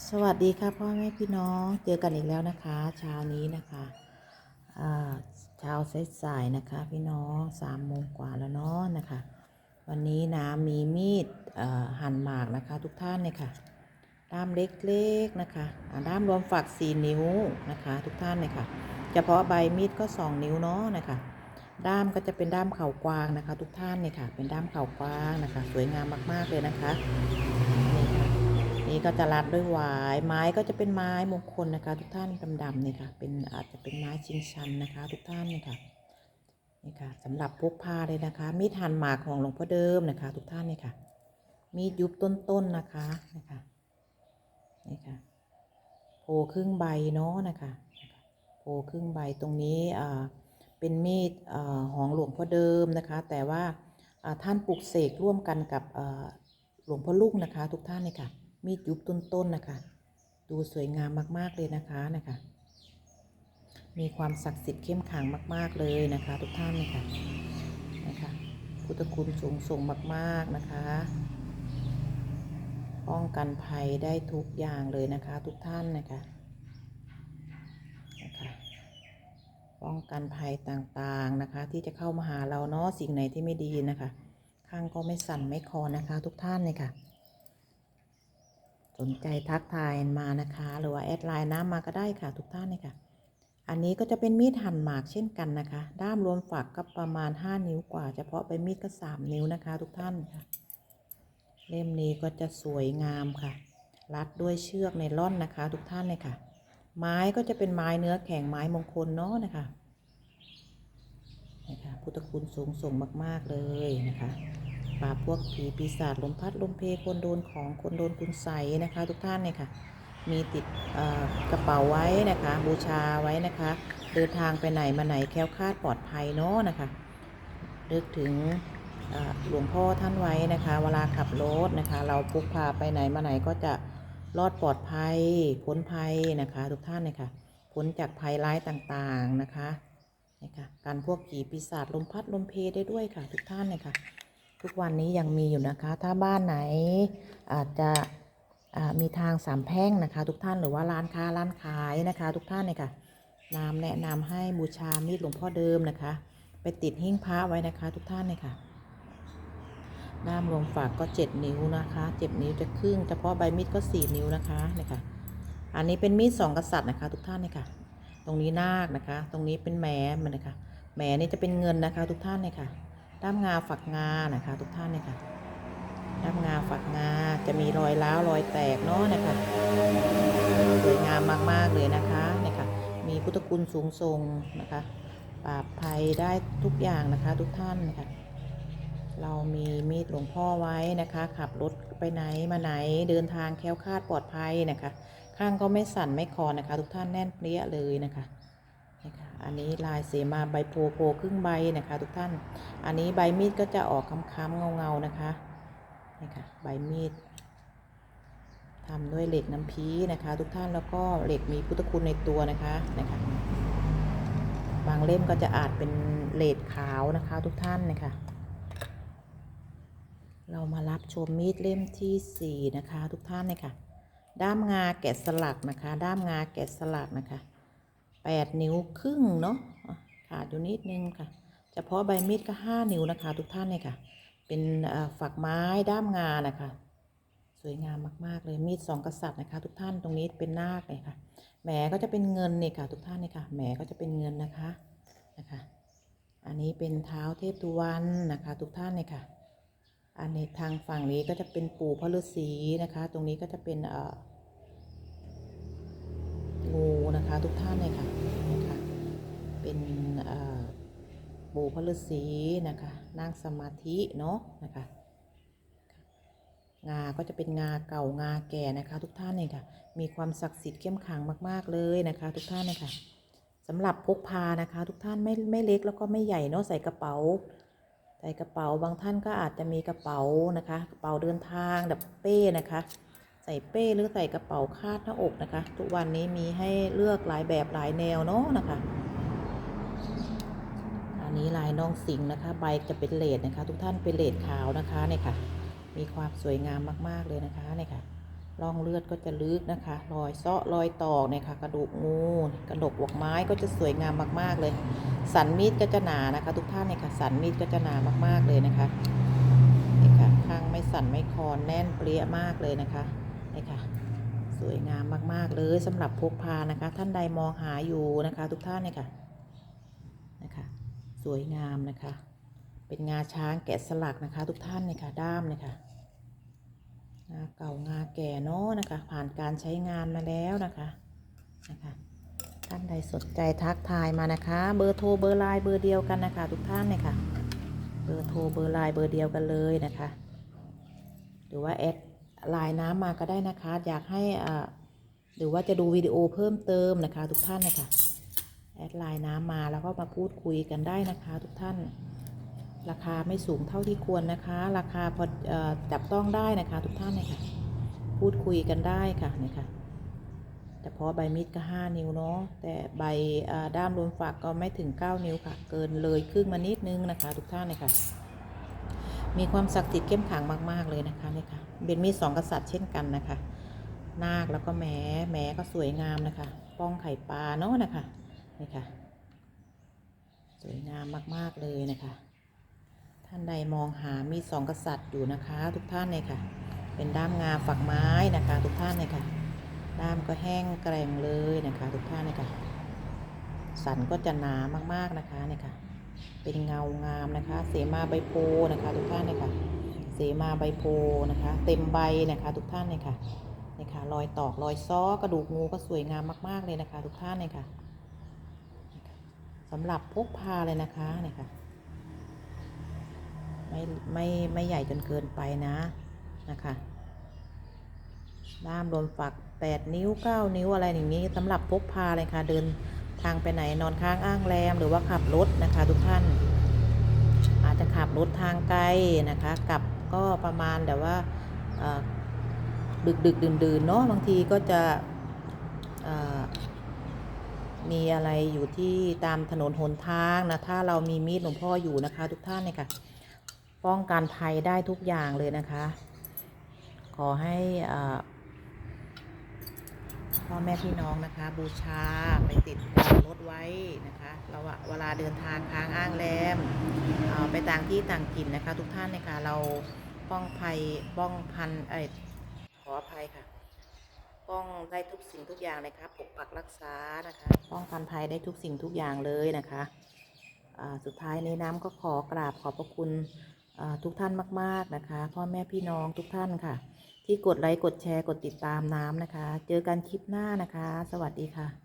สวัสดีค่ะพ่อแม่พี่น้องเจอกันอีกแล้วนะคะ เช้านี้นะคะอ่าเช้าสายๆนะคะ พี่น้องสามโมงกว่าแล้วเนาะนะคะ วันนี้น้ำมีมีดหั่นหมากนะคะ ทุกท่านเนี่ยค่ะด้ามเล็กๆนะคะด้ามรวมฝักสี่นิ้วนะคะ ทุกท่านเนี่ยค่ะ เฉพาะใบมีดก็สองนิ้วเนาะนะคะด้ามก็จะเป็นด้ามเข่ากวางนะคะ ทุกท่านเนี่ยค่ะ เป็นด้ามเข่ากวางนะคะ สวยงามมากๆเลยนะคะ นี่ก็จะรัดด้วยหวาย ไม้ก็จะเป็นไม้มงคลนะคะ ทุกท่านดำๆนี่ค่ะ เป็นอาจจะเป็นไม้ชิงชันนะคะ ทุกท่านนี่ค่ะนี่ค่ะสำหรับพกพาเลยนะคะ มีดหั่นหมากของหลวงพ่อเดิมนะคะ ทุกท่านนี่ค่ะ มีดยุบต้นๆนะคะนะคะนี่ค่ะโผล่ครึ่งใบเนาะนะคะโผล่ครึ่งใบตรงนี้อ่าเป็นมีดอ่าของหลวงพ่อเดิมนะคะ แต่ว่าอ่าท่านปลูกเสกร่วมกันกับอ่าหลวงพ่อลูกนะคะ ทุกท่านนี่ค่ะ มีดยุบต้นๆนะคะ ดูสวยงามมากๆเลยนะคะนะคะ มีความศักดิ์สิทธิ์เข้มขังมาก ๆเลยนะคะ ทุกท่านนะคะนะคะพุทธคุณสูงส่งมาก ๆนะคะ ป้องกันภัยได้ทุกอย่างเลยนะคะ ทุกท่านนะคะนะคะป้องกันภัยต่างๆนะคะ ที่จะเข้ามาหาเราเนาะสิ่งไหนที่ไม่ดีนะคะข้างก็ไม่สั่นไม่คลอนนะคะ ทุกท่านเลยค่ะ นใจทักทายมานะคะ หรือว่าแอดไลน์น้ำมาก็ได้ค่ะทุกท่านเลยค่ะ อันนี้ก็จะเป็นมีดหั่นหมากเช่นกันนะคะ ด้ามรวมฝักก็ประมาณ 5 นิ้วกว่า เฉพาะใบมีดก็ 3 นิ้วนะคะ ทุกท่านค่ะ เล่มนี้ก็จะสวยงามค่ะ รัดด้วยเชือกไนล่อนนะคะ ทุกท่านเลยค่ะ ไม้ก็จะเป็นไม้เนื้อแข็งไม้มงคลเนาะนะคะนะคะพุทธคุณสูงส่งมาก ๆ เลยนะคะ ปราบพวกผีปีศาจลมพัดลมเพคนโดนของคนโดนคุณใสนะคะ ทุกท่านเนี่ยค่ะ มีติดกระเป๋าไว้นะคะ บูชาไว้นะคะ เดินทางไปไหนมาไหนแคล้วคลาดปลอดภัยเนาะนะคะนึกถึงหลวงพ่อท่านไว้นะคะ เวลาขับรถนะคะ เราพกพาไปไหนมาไหนก็จะรอดปลอดภัยพ้นภัยนะคะ ทุกท่านเนี่ยค่ะพ้นจากภัยร้ายต่างๆนะคะนี่ค่ะการพวกผีปีศาจลมพัดลมเพได้ด้วยค่ะ ทุกท่านเนี่ยค่ะ ทุกวันนี้ยังมีอยู่นะคะ ถ้าบ้านไหนอาจจะมีทางสามแพร่งนะคะ ทุกท่านหรือว่าร้านค้าร้านขายนะคะ ทุกท่านเนี่ยค่ะนามแนะนำให้บูชามีดหลวงพ่อเดิมนะคะ ไปติดหิ้งพระไว้นะคะ ทุกท่านเนี่ยค่ะด้ามรวมฝากก็เจ็ดนิ้วนะคะเจ็ดนิ้วจะครึ่งเฉพาะใบมีดก็สี่นิ้วนะคะเนี่ยค่ะ อันนี้เป็นมีดสองกษัตริย์นะคะ ทุกท่านเนี่ยค่ะ ตรงนี้นาคนะคะ ตรงนี้เป็นแหมมันนะคะแหมนี่จะเป็นเงินนะคะ ทุกท่านเนี่ยค่ะ ด้ามงาฝักงานะคะทุกท่านเนี่ยค่ะด้ามงาฝักงาจะมีรอยร้าวรอยแตกเนาะนะคะสวยงามมากๆเลยนะคะเนี่ยค่ะมีพุทธคุณสูงส่งนะคะปราบภัยได้ทุกอย่างนะคะทุกท่านนะคะเรามีมีดหลวงพ่อไว้นะคะ ขับรถไปไหนมาไหนเดินทางแคล้วคลาดปลอดภัยนะคะ ข้างก็ไม่สั่นไม่คลอนนะคะ ทุกท่านแน่นเปรี้ยเลยนะคะ อันนี้ลายเสมาใบโพโพครึ่งใบนะคะ ทุกท่าน อันนี้ใบมีดก็จะออกค้ำๆเงาๆนะคะนี่ค่ะใบมีดทำด้วยเหล็กน้ำพีนะคะ ทุกท่านแล้วก็เหล็กมีพุทธคุณในตัวนะคะนะคะ บางเล่มก็จะอาจเป็นเลดขาวนะคะ ทุกท่านนะคะ เรามารับชมมีดเล่มที่สี่นะคะ ทุกท่านเลยค่ะด้ามงาแกะสลักนะคะ ด้ามงาแกะสลักนะคะ แปดนิ้วครึ่งเนาะขาดอยู่นิดนึงค่ะ เฉพาะใบมีดก็ห้านิ้วนะคะ ทุกท่านเลยค่ะ เป็นฝักไม้ด้ามงานนะคะ สวยงามมากๆเลยมีดสองกษัตริย์นะคะ ทุกท่านตรงนี้เป็นนาคเลยค่ะแหมก็จะเป็นเงินเนี่ยค่ะ ทุกท่านเนี่ยค่ะแหมก็จะเป็นเงินนะคะนะคะ อันนี้เป็นเท้าเทพทุวันนะคะ ทุกท่านเนี่ยค่ะ อันนี้ทางฝั่งนี้ก็จะเป็นปู่พระฤาษีนะคะ ตรงนี้ก็จะเป็นเอ่องูนะคะ ทุกท่านเลยค่ะ เป็นปู่พระฤาษีนะคะนั่งสมาธิเนาะนะคะงา ก็จะเป็นงาเก่างาแก่นะคะทุกท่านเลยค่ะ มีความศักดิ์สิทธิ์เข้มขังมาก ๆ เลยนะคะ ทุกท่านเลยค่ะสำหรับพกพานะคะ ทุกท่านไม่ไม่เล็กแล้วก็ไม่ใหญ่เนาะใส่กระเป๋า ใส่กระเป๋าบางท่านก็อาจจะมีกระเป๋านะคะกระเป๋าเดินทางแบบเป้นะคะ ใส่เป้หรือใส่กระเป๋าคาดหน้าอกนะคะ ทุกวันนี้มีให้เลือกหลายแบบหลายแนวเนาะนะคะ นี้ลายน้องสิงนะคะ ใบจะเป็นเลดนะคะ ทุกท่านเป็นเลดขาวนะคะเนี่ยค่ะ มีความสวยงามมากๆเลยนะคะเนี่ยค่ะร่องเลือดก็จะลึกนะคะ รอยเซาะรอยตอกเนี่ยค่ะ กระดูกงูกระดกบวกไม้ก็จะสวยงามมากๆเลย สันมีดก็จะหนานะคะ ทุกท่านเนี่ยค่ะ สันมีดก็จะหนามากๆเลยนะคะนี่ค่ะข้างไม่สั่นไม่คอนแน่นเปรี้ยมากเลยนะคะนี่ค่ะ สวยงามมากๆเลยสำหรับพกพานะคะ ท่านใดมองหาอยู่นะคะ ทุกท่านเนี่ยค่ะ สวยงามนะคะ เป็นงาช้างแกะสลักนะคะ ทุกท่านเลยค่ะด้ามเลยค่ะงาเก่างาแก่เนาะนะคะ ผ่านการใช้งานมาแล้วนะคะนะคะท่านใดสนใจทักทายมานะคะ เบอร์โทรเบอร์ไลน์เบอร์เดียวกันนะคะ ทุกท่านเลยค่ะ เบอร์โทรเบอร์ไลน์เบอร์เดียวกันเลยนะคะ หรือว่าแอดไลน์น้ำมาก็ได้นะคะ อยากให้อ่าหรือว่าจะดูวิดีโอเพิ่มเติมนะคะ ทุกท่านนะคะ แอดไลน์น้ำมาแล้วก็มาพูดคุยกันได้นะคะทุกท่าน ราคาไม่สูงเท่าที่ควรนะคะ ราคาพอจับต้องได้นะคะ ทุกท่านเลยค่ะ พูดคุยกันได้ค่ะนี่ค่ะเฉพาะใบมีดก็ 5 นิ้วเนาะแต่ใบด้ามรวมฝักก็ไม่ถึง 9 นิ้วค่ะ เกินเลยครึ่งมานิดนึงนะคะ ทุกท่านเลยค่ะ มีความศักดิ์สิทธิ์เข้มขลังมากๆเลยนะคะนี่ค่ะเป็นมีดสองกษัตริย์เช่นกันนะคะ นาคแล้วก็แหมแหมก็สวยงามนะคะ ป้องไข่ปลาเนาะนะคะ นี่ค่ะ สวยงามมาก ๆ เลยนะคะ ท่านใดมองหามีสองกษัตริย์อยู่นะคะ ทุกท่านเลยค่ะ เป็นด้ามงาฝักไม้นะคะ ทุกท่านเลยค่ะ ด้ามก็แห้งแกร่งเลยนะคะ ทุกท่านเลยค่ะ สันก็จะหนามากๆนะคะเนี่ยค่ะ เป็นเงางามนะคะ เสมาใบโพนะคะ ทุกท่านเลยค่ะ เสมาใบโพนะคะ เต็มใบนะคะ ทุกท่านเลยค่ะนี่ค่ะรอยตอกรอยซ้อกระดูกงูก็สวยงามมาก ๆ เลยนะคะ ทุกท่านเลยค่ะ สำหรับพกพาเลยนะคะเนี่ยค่ะไม่ไม่ไม่ใหญ่จนเกินไปนะนะคะด้ามรวมฝัก 8 นิ้ว 9 นิ้วอะไรอย่างนี้สำหรับพกพาเลยค่ะ เดินทางไปไหนนอนค้างอ้างแรมหรือว่าขับรถนะคะ ทุกท่าน อาจจะขับรถทางไกลนะคะกลับก็ประมาณแต่ว่าดึกดึกดื่นดื่นๆเนาะบางทีก็จะ มีอะไรอยู่ที่ตามถนนหนทางนะ ถ้าเรามีมีดหลวงพ่ออยู่นะคะ ทุกท่านเนี่ยค่ะ ป้องกันภัยได้ทุกอย่างเลยนะคะ ขอให้พ่อแม่พี่น้องนะคะ บูชาไปติดกับรถไว้นะคะเราเวลาเดินทางค้างอ้างแรมไปต่างที่ต่างถิ่นนะคะ ทุกท่านเนะคะเราป้องภัยป้องพันเอขออภัยค่ะ ป้องได้ทุกสิ่งทุกอย่างเลยครับปกปักรักษานะคะ ป้องกันภัยได้ทุกสิ่งทุกอย่างเลยนะคะสุดท้ายในน้ำก็ขอกราบขอบพระคุณทุกท่านมาก ๆ นะคะ พ่อแม่พี่น้องทุกท่านค่ะ ที่กดไลค์กดแชร์กดติดตามน้ำนะคะ เจอกันคลิปหน้านะคะ สวัสดีค่ะ